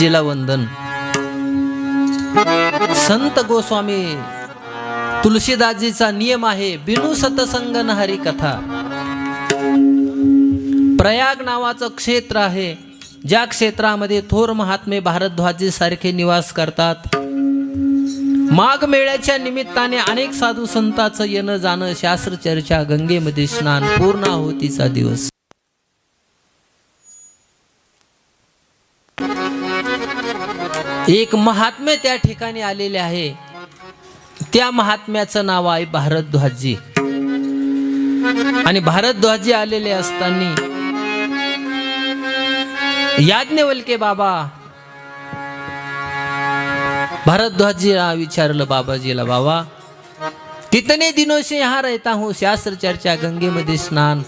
जिला वंदन संत गोस्वामी तुलसीदासजीचा नियम आहे बिनु सतसंग न हरी कथा. प्रयाग नावाचं क्षेत्र आहे ज्या क्षेत्रामध्ये थोर महात्मे भारद्वाजी सारखे निवास करतात. माघ मेळ्याच्या निमित्ताने अनेक साधू संतांचं येणं जाणं शास्त्र चर्चा गंगेमध्ये स्नान पूर्णाहुतीचा दिवस. एक महात्म्य त्या ठिकाणी आलेले आहे. त्या महात्म्याचं नाव आहे भारद्वाजी आणि भारद्वाजी आलेले असताना याज्ञवल्के बाबा भारद्वाजीला विचारलं बाबाजीला बाबा कितने दिनों से यहाँ रहता हूँ? शास्त्र चर्चा गंगेमध्ये स्नान.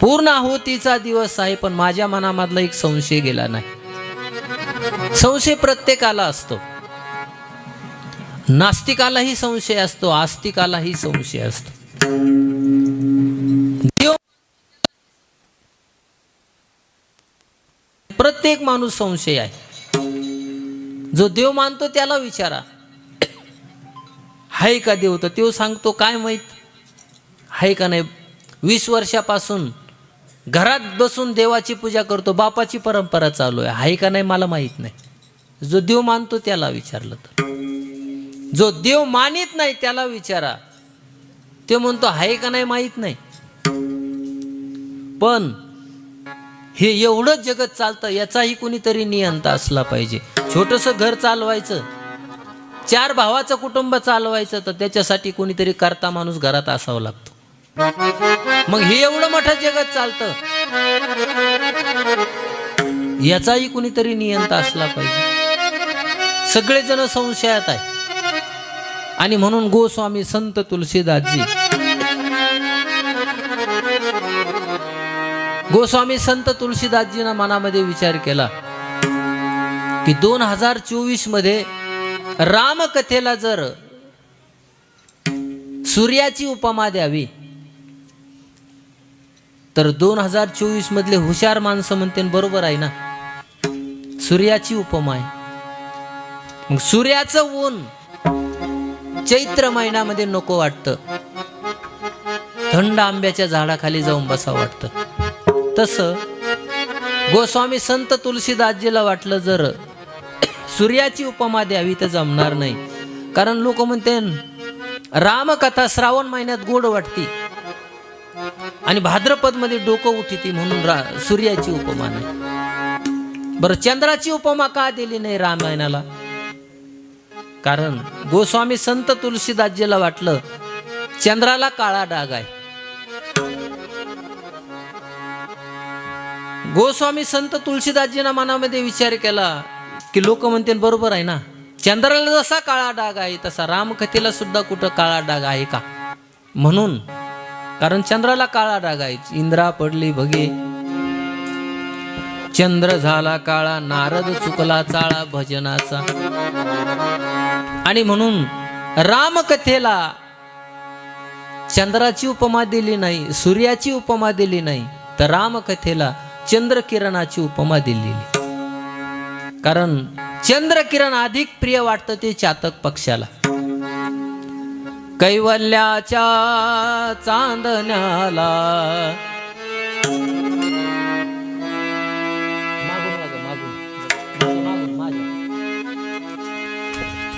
पूर्ण आहुतीचा दिवस आहे पण माझ्या मनामधला एक संशय गेला नाही. संशय प्रत्येकाला असतो. नास्तिकालाही संशय असतो आस्तिकालाही संशय असतो. देव प्रत्येक माणूस संशय आहे. जो देव मानतो त्याला विचारा. हाय का देव? तर देव सांगतो काय माहीत? आहे का नाही? वीस वर्षापासून घरात बसून देवाची पूजा करतो बापाची परंपरा चालू आहे. हाय का नाही? मला माहीत नाही. जो देव मानतो त्याला विचारलं तर. जो देव मानित नाही त्याला विचारा. ते म्हणतो आहे का नाही माहीत नाही? पण हे एवढं जगत चालतं याचाही कुणीतरी नियंता असला पाहिजे. छोटंसं घर चालवायचं चार भावाचं कुटुंब चालवायचं तर त्याच्यासाठी कोणीतरी करता माणूस घरात असावा लागतो. मग हे एवढं मोठं जगत चालतं याचाही कुणीतरी नियंता असला पाहिजे. सगळेजण संशयात आहे आणि म्हणून गोस्वामी संत तुलसीदासजी. गोस्वामी संत तुलसीदासजीनं मनामध्ये विचार केला की दोन हजार चोवीसमध्ये रामकथेला जर सूर्याची उपमा द्यावी तर दोन हजार चोवीस मधले हुशार माणसं म्हणते बरोबर आहे ना. सूर्याची उपमा आहे. मग सूर्याचं ऊन चैत्र महिन्यामध्ये नको वाटतं. थंड आंब्याच्या झाडाखाली जाऊन बसा वाटतं. तसं गोस्वामी संत तुलसीदासजीला वाटलं जर सूर्याची उपमा द्यावी तर जमणार नाही. कारण लोक म्हणते रामकथा श्रावण महिन्यात गोड वाटती. आणि भाद्रपदमध्ये डोकं उठीती म्हणून रा सूर्याची उपमा नाही. बरं चंद्राची उपमा का दिली नाही रामायणाला? कारण गोस्वामी संत तुलसीदासजीला वाटलं चंद्राला काळा डाग आहे. गोस्वामी संत तुलसीदासजीना मनामध्ये विचार केला की लोक म्हणते बरोबर आहे ना चंद्राला जसा काळा डाग आहे तसा रामकथेला सुद्धा कुठं काळा डाग आहे का? म्हणून कारण चंद्राला काळा डाग आहे इंद्रा पडली भगे. चंद्र झाला काळा नारद चुकला चाळा भजनाचा. आणि म्हणून रामकथेला चंद्राची उपमा दिली नाही सूर्याची उपमा दिली नाही तर रामकथेला चंद्रकिरणाची उपमा दिलेली. कारण चंद्रकिरण अधिक प्रिय वाटतं ते चातक पक्षाला. कैवल्याच्या चांदण्याला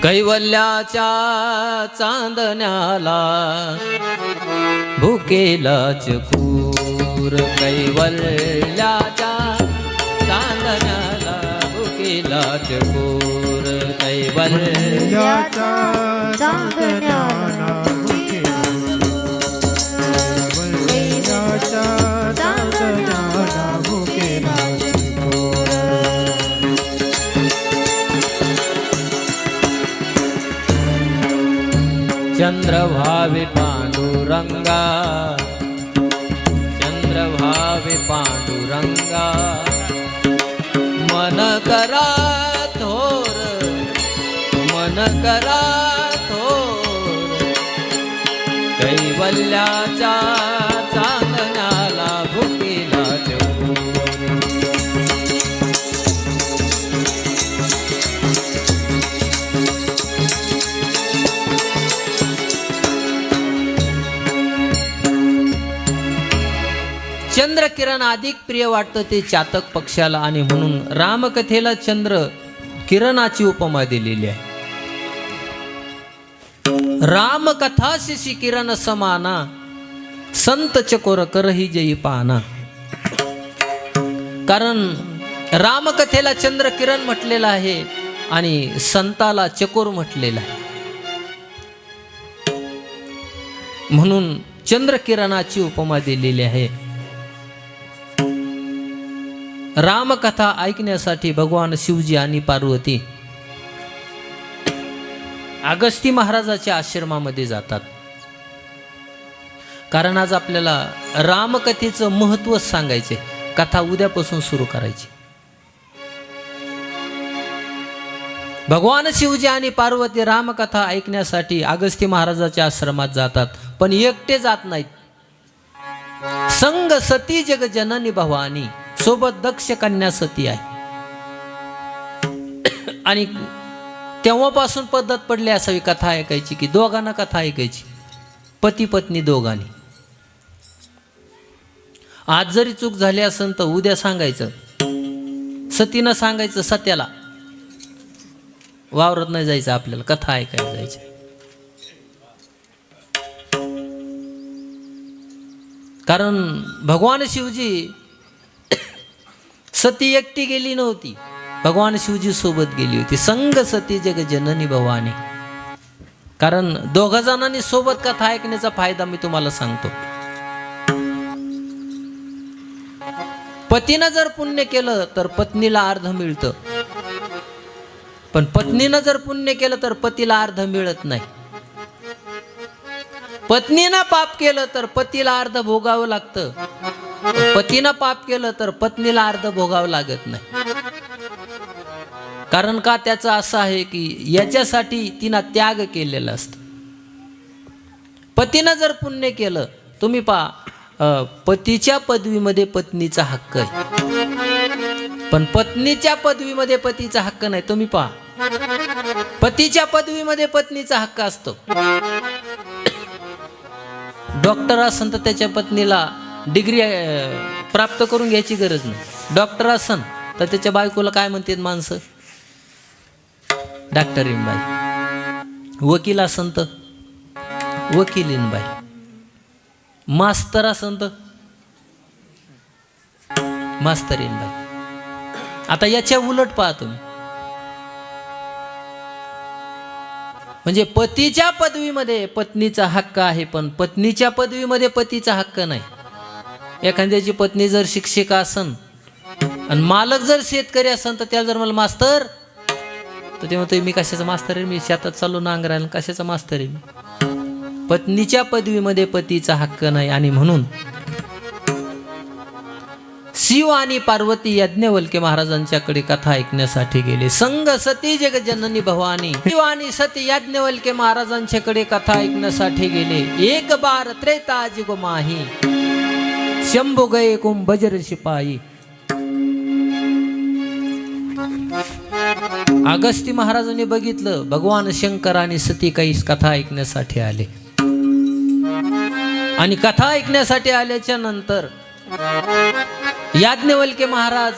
कैवल्याच्या चांदण्याला भुकेलाच कूर कैवल्याच्या चांदण्याला भुकेलाच कूर कैवल्याच्या याचा चांदण्याला चंद्रभावे पांडुरंगा चंद्रभावे पांडुरंगा मन करा थोर मन करा थोर कैवल्याचा चांदण्याला भुके चंद्र किरण अधिक प्रिय वाटतं ते चातक पक्षाला आणि म्हणून रामकथेला चंद्र किरणाची उपमा दिलेली आहे. रामकथा शिशी किरण समाना संत चकोर करही जयी पाहना कारण रामकथेला चंद्र किरण म्हटलेलं आहे आणि संताला चकोर म्हटलेला आहे. म्हणून चंद्रकिरणाची उपमा दिलेली आहे. रामकथा ऐकण्यासाठी भगवान शिवजी आणि पार्वती अगस्ती महाराजाच्या आश्रमामध्ये जातात. कारण आज आपल्याला रामकथेचं महत्त्व सांगायचे कथा उद्यापासून सुरू करायची. भगवान शिवजी आणि पार्वती रामकथा ऐकण्यासाठी अगस्ती महाराजाच्या आश्रमात जातात. पण एकटे जात नाहीत. संग सती जग जननी भवानी. सोबत दक्ष कन्या सती आहे. आणि तेव्हापासून पद्धत पडली असावी कथा ऐकायची की दोघांना कथा ऐकायची. पती पत्नी दोघांनी. आज जरी चूक झाली असेल तर उद्या सांगायचं. सतीनं सांगायचं सत्याला. वावरत नाही जायचं आपल्याला कथा ऐकायला जायचं. कारण भगवान शिवजी सती एकटी गेली नव्हती. भगवान शिवजी सोबत गेली होती. संघ सती जग जननी भवानी. कारण दोघा जणांनी सोबत कथा ऐकण्याचा फायदा मी तुम्हाला सांगतो. पतीनं जर पुण्य केलं तर पत्नीला अर्ध मिळतं. पण पत्नीनं जर पुण्य केलं तर पतीला अर्ध मिळत नाही. पत्नीनं पाप केलं तर पतीला अर्ध भोगावं लागतं. पतीनं पाप केलं तर पत्नीला अर्ध भोगावं लागत नाही. कारण का त्याचं असं आहे की याच्यासाठी तिनं त्याग केलेला असत. पतीनं जर पुण्य केलं तुम्ही पहा पतीच्या पदवीमध्ये पत्नीचा हक्क आहे. पण पत्नीच्या पदवीमध्ये पतीचा हक्क नाही तुम्ही पहा. पतीच्या पदवीमध्ये पत्नीचा हक्क असतो. डॉक्टर असन तर त्याच्या पत्नीला डिग्री प्राप्त करून घ्यायची गरज नाही. डॉक्टर असन तर त्याच्या बायकोला काय म्हणतात माणसं? डॉक्टर बाई वकील असन तर. वकिलीन बाई मास्तर असन तर. मास्तरीन बाई आता याच्या उलट पाहा तुम्ही. म्हणजे पतीच्या पदवीमध्ये पत्नीचा हक्क आहे पण पत्नीच्या पदवीमध्ये पतीचा हक्क नाही. एखाद्याची पत्नी जर शिक्षिका असन आणि मालक जर शेतकरी असन तर त्याला जर मला मास्तर तर ते म्हणतो मी कशाचा मास्तर आहे? मी शेतात चालू नांगरायला कशाचा मास्तर आहे मी? पत्नीच्या पदवीमध्ये पतीचा हक्क नाही. आणि म्हणून शिव आणि पार्वती यज्ञवल्के महाराजांच्याकडे कथा ऐकण्यासाठी गेले. संग सती जग जननी भवानी. शिव आणि सती यज्ञवल्के महाराजांच्याकडे कथा ऐकण्यासाठी गेले. एक बार त्रेता जुग माही शंभू गए कुंभ बजर शिपाई अगस्ती महाराजांनी बघितलं भगवान शंकर आणि सती काही कथा ऐकण्यासाठी आले. आणि कथा ऐकण्यासाठी आल्याच्यानंतर याज्ञवल्के महाराज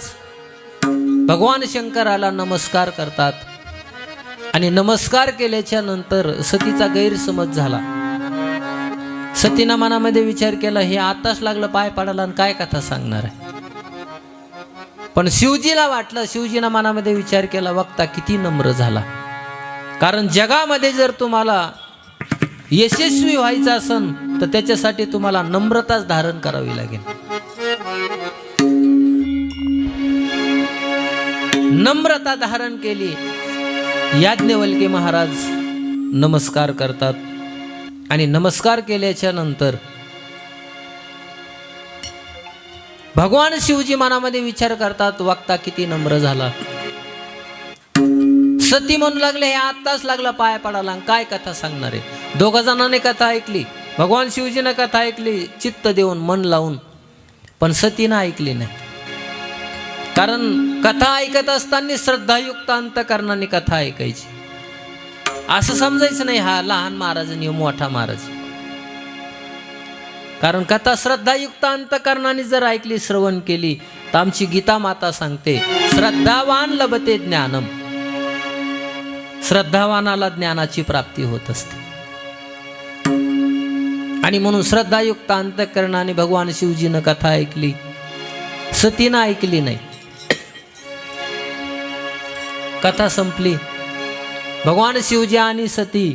भगवान शंकराला नमस्कार करतात. आणि नमस्कार केल्याच्यानंतर सतीचा गैरसमज झाला. सतीनं मनामध्ये विचार केला हे आताच लागलं पाय पाडायला आणि काय कथा सांगणार आहे? पण शिवजीला वाटलं शिवजीनं मनामध्ये विचार केला वक्ता किती नम्र झाला. कारण जगामध्ये जर तुम्हाला यशस्वी व्हायचं असन तर त्याच्यासाठी तुम्हाला नम्रताच धारण करावी लागेल. नम्रता धारण केली. याज्ञवल्के महाराज नमस्कार करतात. आणि नमस्कार केल्याच्यानंतर भगवान शिवजी मनामध्ये विचार करतात वक्ता किती नम्र झाला. सती म्हणू लागले हे आत्ताच लागला पाया पडाला आणि काय कथा सांगणार आहे? दोघा जणांनी कथा ऐकली भगवान शिवजीनं कथा ऐकली चित्त देऊन मन लावून पण सतीनं ऐकली नाही. कारण कथा ऐकत असताना श्रद्धायुक्त अंतकरणाने कथा ऐकायची. असं समजायचं नाही हा लहान महाराज आणि मोठा महाराज. कारण कथा श्रद्धायुक्त अंतकरणाने जर ऐकली श्रवण केली तर आमची गीता माता सांगते श्रद्धावान लभते ज्ञानम. श्रद्धावानाला ज्ञानाची प्राप्ती होत असते. आणि म्हणून श्रद्धायुक्त अंतकरणाने भगवान शिवजीनं कथा ऐकली सतीनं ऐकली नाही. कथा संपली. भगवान शिवजी आणि सती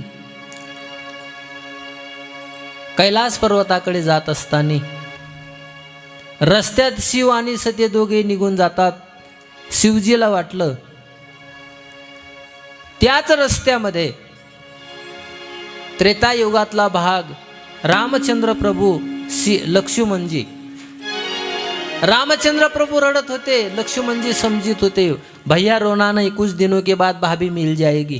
कैलास पर्वताकडे जात असताना रस्त्यात शिव आणि सती दोघे निघून जातात. शिवजीला वाटलं त्याच रस्त्यामध्ये त्रेतायुगातला भाग रामचंद्र प्रभू सी लक्ष्मणजी. रामचंद्र प्रभू रड़त होते लक्ष्मणजी समजित होते भैया रोना नहीं कुछ दिनों के बाद भाभी मिल जाएगी.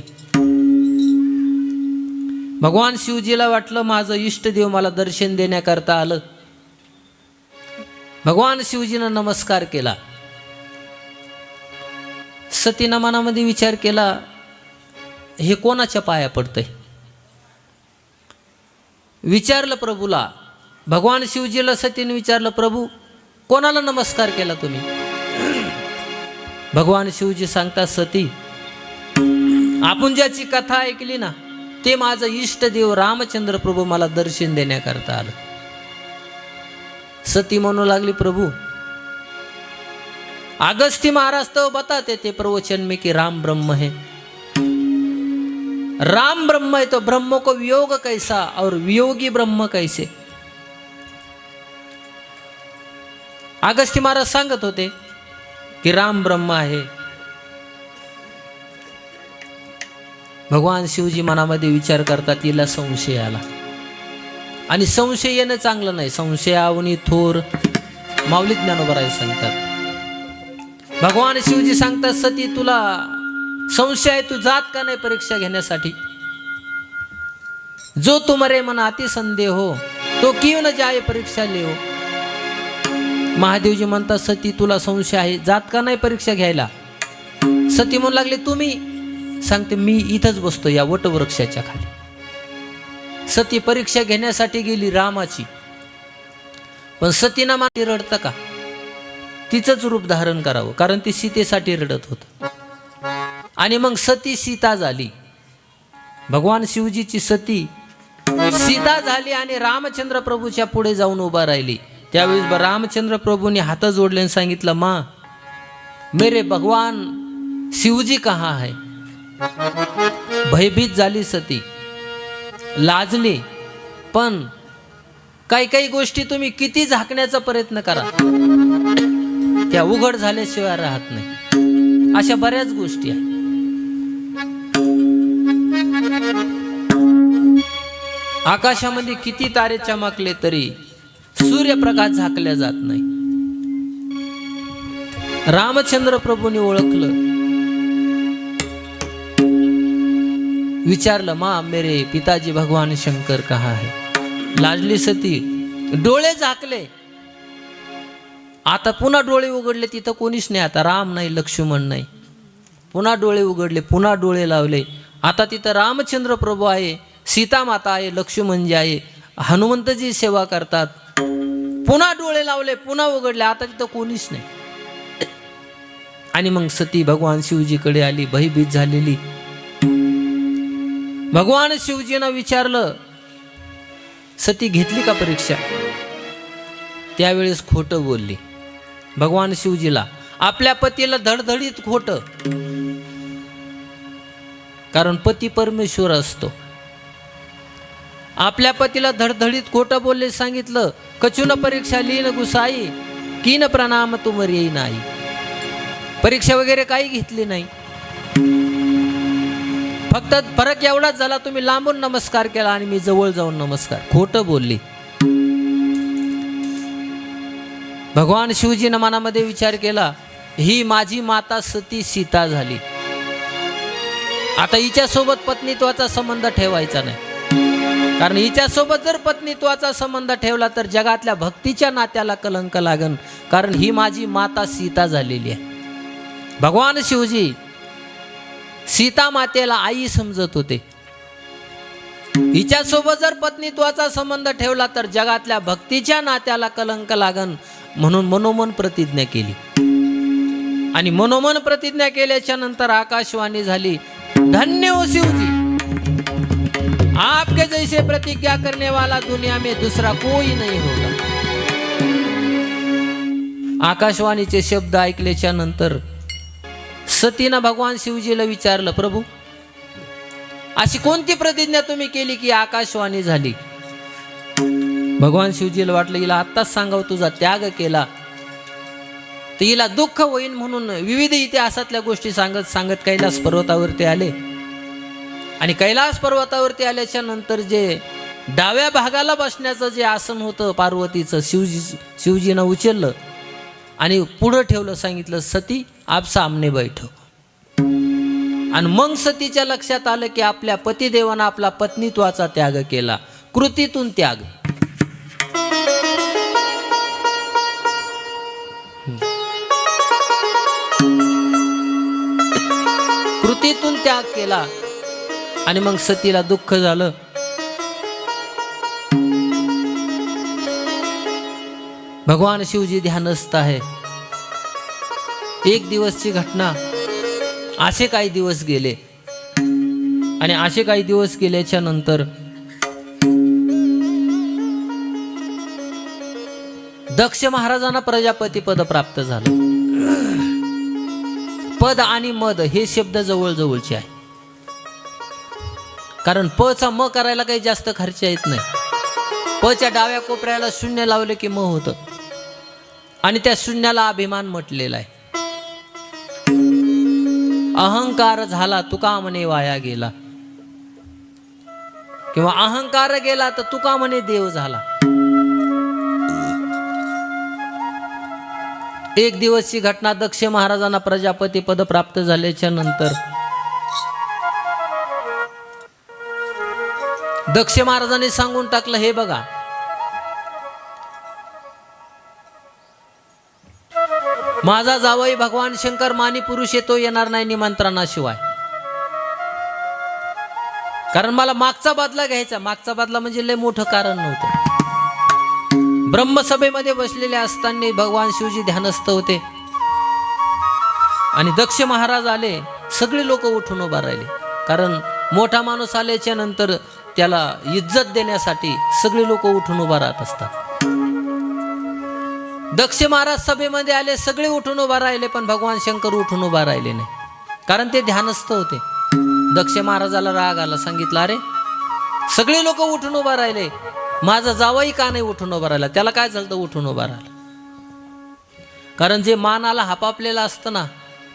भगवान शिवजीला वाटलं माझं इष्टदेव मला दर्शन देण्याकरता आलं. भगवान शिवजीनं नमस्कार केला. सतीनं मनामध्ये विचार केला हे कोणाच्या पाया पडतंय? विचारलं प्रभूला. भगवान शिवजीला सतीने विचारलं प्रभू कोणाला नमस्कार केला तुम्ही? भगवान शिवजी सांगतात सती आपण ज्याची कथा ऐकली ना ते माझं इष्टदेव रामचंद्र प्रभू मला दर्शन देण्याकरता आलं. सती म्हणू लागली प्रभू अगस्ती महाराज तो बताते ते प्रवचन में कि राम ब्रह्म है. राम ब्रह्म है तो ब्रह्म को वियोग कैसा और वियोगी ब्रह्म कैसे? अगस्ती महाराज सांगत होते की राम ब्रह्म आहे भगवान शिवजी मनामध्ये विचार करतात तिला संशय आला. आणि संशय येणं चांगलं नाही. संशयावनी थोर माऊली ज्ञानोबराय सांगतात. भगवान शिवजी सांगतात सती तुला संशय आहे तू जात का नाही परीक्षा घेण्यासाठी? जो तुम्हारे मन अति संदेह हो तो क्यों न जाए परीक्षा ले हो महादेवजी म्हणतात सती तुला संशय आहे जात का नाही परीक्षा घ्यायला? सती म्हणू लागले तुम्ही सांगते मी इथंच बसतो या वटवृक्षाच्या खाली. सती परीक्षा घेण्यासाठी गेली रामाची. पण सतीना माती रडतं का? तिचंच रूप धारण करावं कारण ती सीतेसाठी रडत होत. आणि मग सती सीता झाली. भगवान शिवजीची सती सीता झाली आणि रामचंद्र प्रभूच्या पुढे जाऊन उभा राहिली. त्यावेळेस रामचंद्र प्रभूने हात जोडले आणि सांगितलं मा मेरे भगवान शिवजी कहा है? भयभीत झाली सती. लाजली. पण काही काही गोष्टी तुम्ही किती झाकण्याचा प्रयत्न करा. त्या उघड झाल्याशिवाय राहत नाही. अशा बऱ्याच गोष्टी आहेत. आकाशामध्ये किती तारे चमकले तरी सूर्यप्रकाश झाकल्या जात नाही. रामचंद्र प्रभूने ओळखलं. विचारलं मा मेरे पिताजी भगवान शंकर कहा है? लाजली सती डोळे झाकले. आता पुन्हा डोळे उघडले तिथं कोणीच नाही. आता राम नाही लक्ष्मण नाही. पुन्हा डोळे उघडले पुन्हा डोळे लावले. आता तिथं रामचंद्र प्रभू आहे सीता माता आहे लक्ष्मणजी आहे हनुमंतजी सेवा करतात. पुन्हा डोळे लावले पुन्हा उघडले आता तिथं कोणीच नाही. आणि मग सती भगवान शिवजीकडे आली भयभीत झालेली. भगवान शिवजीनं विचारलं सती घेतली का परीक्षा? त्यावेळेस खोटं बोलली भगवान शिवजीला आपल्या पतीला धडधडीत खोटं. कारण पती परमेश्वर असतो. आपल्या पतीला धडधडीत खोटं बोलले सांगितलं कचून परीक्षा लीन गुसाई कीन प्रणाम तुमर येई नाही. परीक्षा वगैरे काही घेतली नाही. फक्त फरक एवढाच झाला तुम्ही लांबून नमस्कार केला आणि मी जवळ जाऊन नमस्कार. खोटं बोलली. भगवान शिवजीनं मनामध्ये विचार केला ही माझी माता सती सीता झाली. आता हिच्यासोबत पत्नीत्वाचा संबंध ठेवायचा नाही. कारण हिच्यासोबत जर पत्नीत्वाचा संबंध ठेवला तर जगातल्या भक्तीच्या नात्याला कलंक लागन कारण ही माझी माता सीता झालेली आहे. भगवान शिवजी सीता मातेला आई समजत होते. हिच्यासोबत जर पत्नीत्वाचा संबंध ठेवला तर जगातल्या भक्तीच्या नात्याला कलंक लागन म्हणून मनोमन प्रतिज्ञा केली. आणि मनोमन प्रतिज्ञा केल्याच्यानंतर आकाशवाणी झाली धन्य हो शिवजी. आपके जैसे प्रतिज्ञा करने वाला दुनिया में दुसरा कोई नहीं होगा. आकाशवाणीचे शब्द ऐकल्याच्या नंतर सतीनं भगवान शिवजीला विचारलं प्रभू अशी कोणती प्रतिज्ञा तुम्ही केली की आकाशवाणी झाली? भगवान शिवजीला वाटलं हिला आत्ताच सांगावं तुझा त्याग केला. तर हिला दुःख होईन म्हणून विविध इतिहासातल्या गोष्टी सांगत सांगत कैलास पर्वतावरती आले. आणि कैलास पर्वतावरती आल्याच्यानंतर जे डाव्या भागाला बसण्याचं जे आसन होतं पार्वतीचं शिवजी शिवजीनं उचललं आणि पुढं ठेवलं सांगितलं सती आप सामने बैठो। आणि मग सतीच्या लक्षात आलं की आपल्या पतिदेवानं आपला पत्नीत्वाचा त्याग केला. कृतीतून त्याग. कृतीतून त्याग केला. आणि मग सतीला दुःख झालं. भगवान शिवजी ध्यानस्थ आहे. एक दिवसची घटना. असे काही दिवस गेले. आणि असे काही दिवस गेल्याच्यानंतर दक्ष महाराजांना प्रजापती पद प्राप्त झालं. पद आणि मद हे शब्द जवळजवळचे आहे. कारण प चा म करायला काही जास्त खर्च येत नाही. प च्या डाव्या कोपऱ्याला शून्य लावले की म होतं. आणि त्या शून्याला अभिमान म्हटलेला आहे. अहंकार झाला तुका म्हणे वाया गेला. किंवा अहंकार गेला तर तुका म्हणे देव झाला. एक दिवसची घटना दक्ष महाराजांना प्रजापती पद प्राप्त झाल्याच्यानंतर. दक्ष महाराजांनी सांगून टाकलं हे बघा माझा जावई भगवान शंकर मानी पुरुष येतो येणार नाही निमंत्रणाशिवाय. कारण मला मागचा बदला घ्यायचा. मागचा बदला म्हणजे लय मोठं कारण नव्हतं. ब्रह्मसभेमध्ये बसलेले असताना भगवान शिवजी ध्यानस्थ होते. आणि दक्ष महाराज आले सगळे लोक उठून उभा राहिले. कारण मोठा माणूस आल्याच्यानंतर त्याला इज्जत देण्यासाठी सगळे लोक उठून उभा राहत असतात. दक्ष महाराज सभेमध्ये आले सगळे उठून उभा राहिले पण भगवान शंकर उठून उभा राहिले नाही. कारण ते ध्यानस्थ होते. दक्ष महाराजाला राग आला सांगितलं अरे सगळे लोक उठून उभा राहिले. माझा जावाही का नाही उठून उभा राहिला? त्याला काय झालं तर उठून उभा राहिला? कारण जे मानाला हापापलेलं असतं ना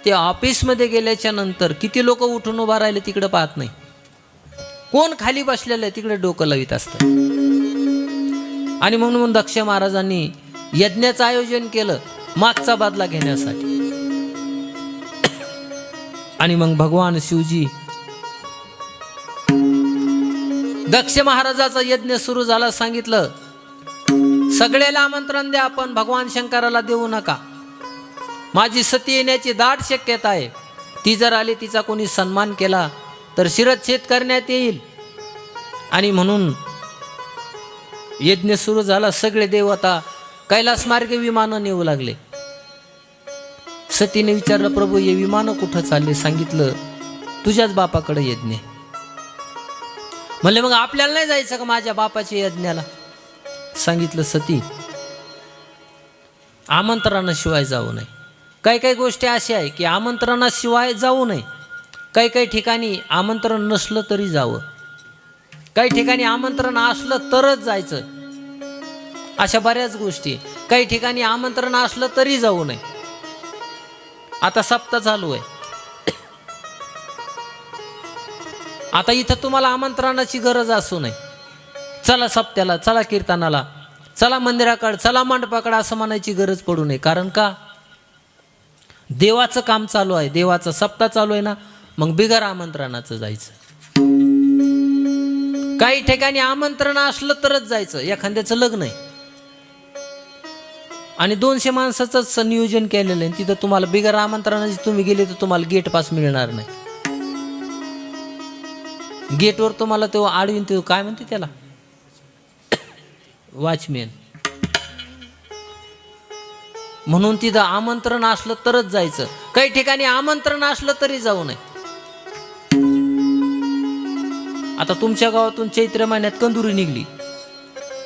ते ऑफिसमध्ये गेल्याच्यानंतर किती लोक उठून उभा राहिले तिकडे पाहत नाही. कोण खाली बसलेलं आहे तिकडे डोकं लावित असतं. आणि म्हणून मग दक्ष महाराजांनी यज्ञाचं आयोजन केलं मागचा बदला घेण्यासाठी. आणि मग भगवान शिवजी दक्ष महाराजाचा यज्ञ सुरू झाला सांगितलं सगळ्याला आमंत्रण द्या आपण भगवान शंकराला देऊ नका. माझी सती येण्याची दाट शक्यता आहे. ती जर आली तिचा कोणी सन्मान केला तर शिरच्छेद करण्यात येईल. आणि म्हणून यज्ञ सुरू झाला सगळे देवता कैलास मार्गे विमानं नेऊ लागले. सतीने विचारलं प्रभू हे विमानं कुठं चालले? सांगितलं तुझ्याच बापाकडे यज्ञ. म्हणले मग आपल्याला नाही जायचं का माझ्या बापाच्या यज्ञाला? सांगितलं सती आमंत्रणाशिवाय जाऊ नये. काही काही गोष्टी अशा आहे की आमंत्रणाशिवाय जाऊ नये. काही काही ठिकाणी आमंत्रण नसलं तरी जावं. काही ठिकाणी आमंत्रण असलं तरच जायचं. अशा बऱ्याच गोष्टी. काही ठिकाणी आमंत्रण असलं तरी जाऊ नये. आता सप्ताह चालू आहे. आता इथं तुम्हाला आमंत्रणाची गरज असू नये. चला सप्त्याला चला कीर्तनाला चला मंदिराकडे चला मंडपाकडे असं म्हणायची गरज पडू नये. कारण का? देवाचं काम चालू आहे. देवाचं सप्ताह चालू आहे ना मग बिगर आमंत्रणाचं जायचं. काही ठिकाणी आमंत्रण असलं तरच जायचं. एखाद्याचं लग्न आहे. आणि दोनशे माणसाचंच नियोजन केलेलं आहे. तिथं तुम्हाला बिगर आमंत्रणाची तुम्ही गेले तर तुम्हाला गेट पास मिळणार नाही. गेटवर तुम्हाला तो आडवीन तो काय म्हणते त्याला? वॉचमॅन म्हणून तिथं आमंत्रण असलं तरच जायचं. काही ठिकाणी आमंत्रण असलं तरी जाऊ नये. आता तुमच्या गावातून चैत्र महिन्यात कंदुरी निघली.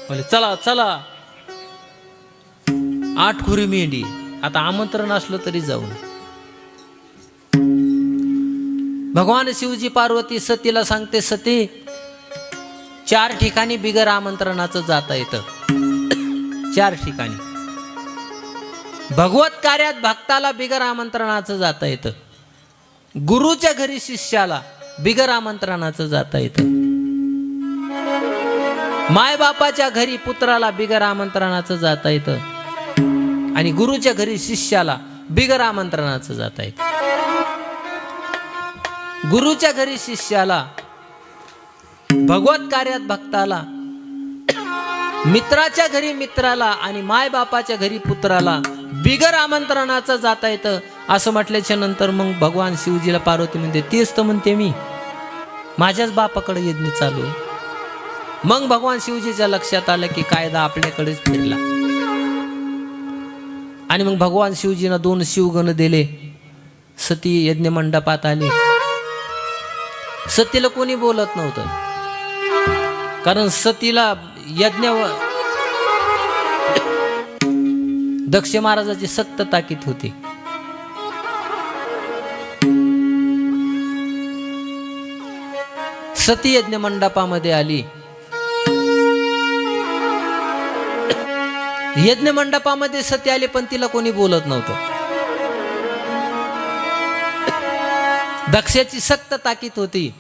म्हणजे चला चला. आठ खुरी मेंढी. आता आमंत्रण असलं तरी जाऊ भगवान शिवजी पार्वती सतीला सांगते सती चार ठिकाणी बिगर आमंत्रणाचं जाता येतं. चार ठिकाणी. भगवत कार्यात भक्ताला बिगर आमंत्रणाचं जाता येतं. गुरुच्या घरी शिष्याला बिगर आमंत्रणाचं जाता येतं. मायबापाच्या घरी पुत्राला बिगर आमंत्रणाचं जाता येतं. आणि गुरुच्या घरी शिष्याला बिगर आमंत्रणाचं जाता येतं. गुरुच्या घरी शिष्याला भगवत कार्यात भक्ताला मित्राच्या घरी मित्राला आणि मायबापाच्या घरी पुत्राला बिगर आमंत्रणाचं जाता येतं. असं म्हटल्याच्या नंतर मग भगवान शिवजीला पार्वती म्हणते तेच तर म्हणते मी. माझ्याच बापाकडे यज्ञ चालू आहे. मग भगवान शिवजीच्या लक्षात आलं की कायदा आपल्याकडेच फिरला. आणि मग भगवान शिवजीनं दोन शिवगण दिले. सती यज्ञ मंडपात आली. सतीला कोणी बोलत नव्हतं. कारण सतीला यज्ञ दक्ष महाराजाची सत्त ताकीद होती. सती यज्ञ मंडपामध्ये आली. यज्ञ मंडपामध्ये सती आले पण तिला कोणी बोलत नव्हतं. दक्षाची सक्त ताकीद होती.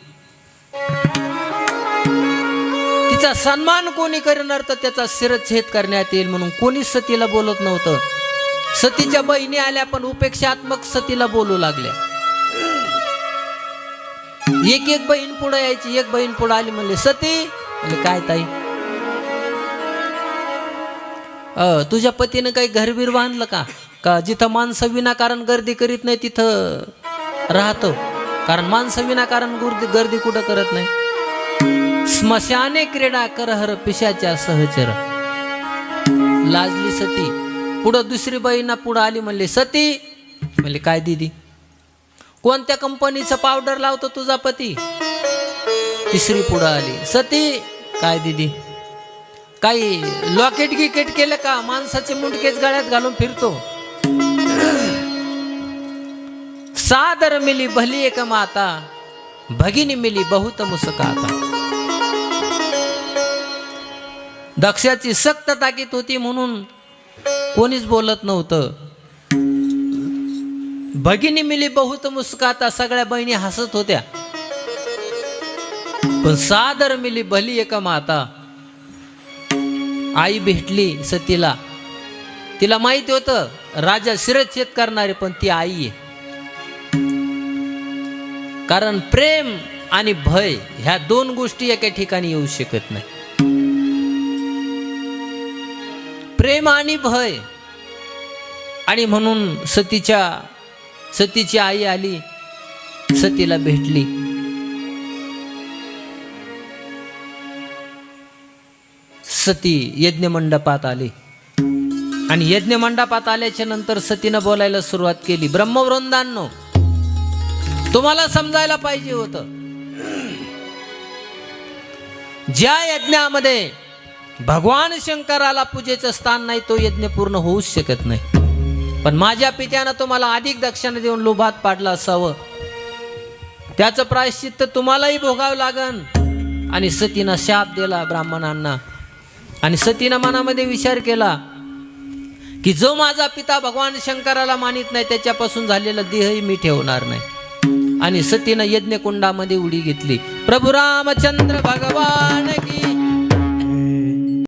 तिचा सन्मान कोणी करणार तर त्याचा शिरच्छेद करण्यात येईल म्हणून कोणी सतीला बोलत नव्हतं. सतीच्या बहिणी आल्या पण उपेक्षात्मक सतीला बोलू लागल्या. एक एक बहीण पुढे यायची एक बहीण पुढे आली म्हणले सती. म्हणजे काय ताई? तुझ्या पतीनं काही घरबीर बांधलं का? का जिथं माणसं विनाकारण गर्दी करीत नाही तिथं राहतो? कारण माणसं विनाकारण गर्दी गर्दी कुठं करत नाही? स्मशाने क्रीडा करहर पिशाच्या सहचर. लाजली सती. पुढं दुसरी बाईंना पुढं आली म्हणले सती. म्हणले काय दिदी? कोणत्या कंपनीचं पावडर लावतो तुझा पती? तिसरी पुढं आली सती. काय दिदी? काही लॉकेट गिकेट केलं का? माणसाचे मुंडकेच गळ्यात घालून फिरतो. सादर मिली भली एक माता भगिनी मिली बहुत मुसकाता. दक्षाची सक्त ताकीद होती म्हणून कोणीच बोलत नव्हतं. भगिनी मिली बहुत मुस्काता सगळ्या बहिणी हसत होत्या. पण सादर मिली भली एक माता आई भेटली सतीला. तिला माहिती होतं राजा शिरच्छेद करणारे पण ती आई आहे. कारण प्रेम आणि भय ह्या दोन गोष्टी एका ठिकाणी येऊ शकत नाही. प्रेम आणि भय. आणि म्हणून सतीच्या सतीची आई आली सतीला भेटली. सती यज्ञ मंडपात आली. आणि यज्ञ मंडपात आल्याच्यानंतर सतीनं बोलायला सुरुवात केली ब्रह्मवृंदांनो तुम्हाला समजायला पाहिजे होतं. ज्या यज्ञामध्ये भगवान शंकराला पूजेचं स्थान नाही तो यज्ञ पूर्ण होऊच शकत नाही. पण माझ्या पित्यानं तुम्हाला अधिक दक्षिणा देऊन लोभात पाडलं असावं. त्याचं प्रायश्चित्त तुम्हालाही भोगावं लागन. आणि सतीनं शाप दिला ब्राह्मणांना. आणि सतीनं मनामध्ये विचार केला की जो माझा पिता भगवान शंकराला मानित नाही त्याच्यापासून झालेला देहही मी ठेवणार नाही. आणि सतीनं यज्ञकुंडामध्ये उडी घेतली. प्रभू रामचंद्र भगवान की